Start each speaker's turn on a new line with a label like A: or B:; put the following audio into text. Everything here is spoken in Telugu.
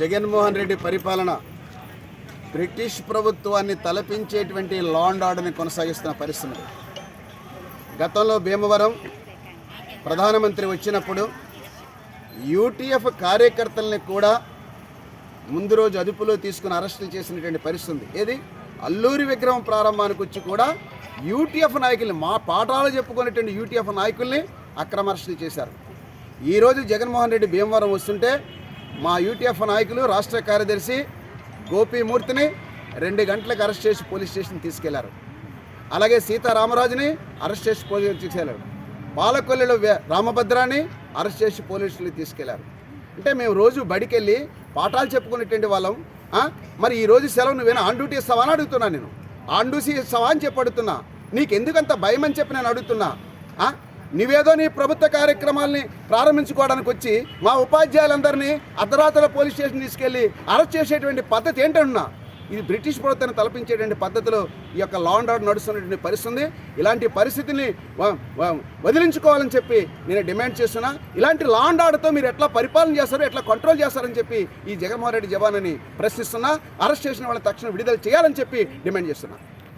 A: జగన్మోహన్ రెడ్డి పరిపాలన బ్రిటిష్ ప్రభుత్వాన్ని తలపించేటువంటి లా అండ్ ఆర్డర్ని కొనసాగిస్తున్న పరిస్థితి. గతంలో భీమవరం ప్రధానమంత్రి వచ్చినప్పుడు యూటీఎఫ్ కార్యకర్తల్ని కూడా ముందు రోజు అదుపులో తీసుకుని అరెస్టులు చేసినటువంటి పరిస్థితి. ఏది? అల్లూరి విగ్రహం ప్రారంభానికి వచ్చి కూడా యూటీఎఫ్ నాయకుల్ని మా పాఠాలు చెప్పుకునేటువంటి యూటీఎఫ్ నాయకుల్ని అక్రమ అరెస్టు చేశారు ఈరోజు జగన్మోహన్ రెడ్డి భీమవరం వస్తుంటే మా యూటీఎఫ్ నాయకులు రాష్ట్ర కార్యదర్శి గోపీమూర్తిని రెండు గంటలకు అరెస్ట్ చేసి పోలీస్ స్టేషన్ తీసుకెళ్ళారు. అలాగే సీతారామరాజుని అరెస్ట్ చేసి పోలీసులు తీసుకెళ్ళారు. పాలకొల్లిలో రామభద్రాన్ని అరెస్ట్ చేసి పోలీసులు తీసుకెళ్ళారు. అంటే మేము రోజు బడికెళ్ళి పాఠాలు చెప్పుకునేటువంటి వాళ్ళం. మరి ఈ రోజు సెలవు నువ్వేనా ఆన్ డ్యూటీ ఇస్తావా అని అడుగుతున్నా నేను. ఆన్ డ్యూటీ ఇస్తావా అని చెప్పి అడుగుతున్నా. నీకు ఎందుకంత భయం అని చెప్పి నేను అడుగుతున్నా. నువ్వేదో నీ ప్రభుత్వ కార్యక్రమాల్ని ప్రారంభించుకోవడానికి వచ్చి మా ఉపాధ్యాయులందరినీ అర్ధరాత్రుల పోలీస్ స్టేషన్ తీసుకెళ్ళి అరెస్ట్ చేసేటువంటి పద్ధతి ఏంటన్నా? ఇది బ్రిటిష్ ప్రభుత్వాన్ని తలపించేటువంటి పద్ధతిలో ఈ యొక్క లా అండ్ ఆర్డర్ నడుస్తున్నటువంటి పరిస్థితి ఇలాంటి పరిస్థితిని వదిలించుకోవాలని చెప్పి నేను డిమాండ్ చేస్తున్నా. ఇలాంటి లా అండ్ ఆర్డర్తో మీరు ఎట్లా పరిపాలన చేస్తారు ఎట్లా కంట్రోల్ చేస్తారని చెప్పి ఈ జగన్మోహన్ రెడ్డి జవానని ప్రశ్నిస్తున్నా. అరెస్ట్ చేసిన వాళ్ళని తక్షణం విడుదల చేయాలని చెప్పి డిమాండ్ చేస్తున్నా.